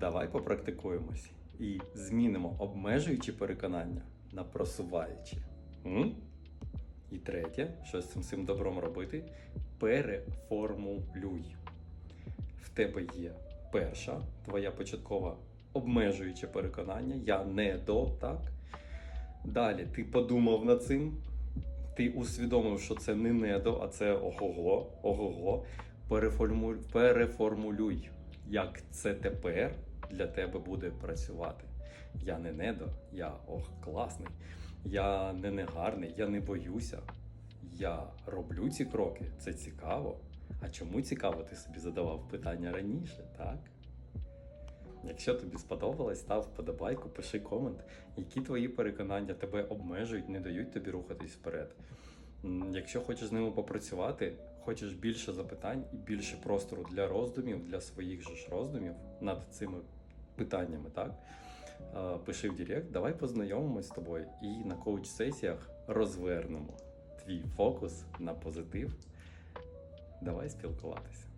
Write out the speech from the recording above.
Давай попрактикуємось і змінимо обмежуючі переконання на просуваючі. М? І третє, що з цим всім добром робити, переформулюй. В тебе є перша, твоя початкова обмежуюче переконання, я не до, так? Далі ти подумав над цим, ти усвідомив, що це не недо, а це ого-го, ого-го. Переформулюй, як це тепер для тебе буде працювати. Я не недо, я ох, класний, я не негарний, я не боюся. Я роблю ці кроки, це цікаво. А чому цікаво, ти собі задавав питання раніше, так? Якщо тобі сподобалось, став вподобайку, пиши комент, які твої переконання тебе обмежують, не дають тобі рухатись вперед. Якщо хочеш з ними попрацювати, хочеш більше запитань і більше простору для роздумів, для своїх же ж роздумів над цими питаннями, так? Пиши в Директ, давай познайомимось з тобою і на коуч-сесіях розвернемо твій фокус на позитив. Давай спілкуватися.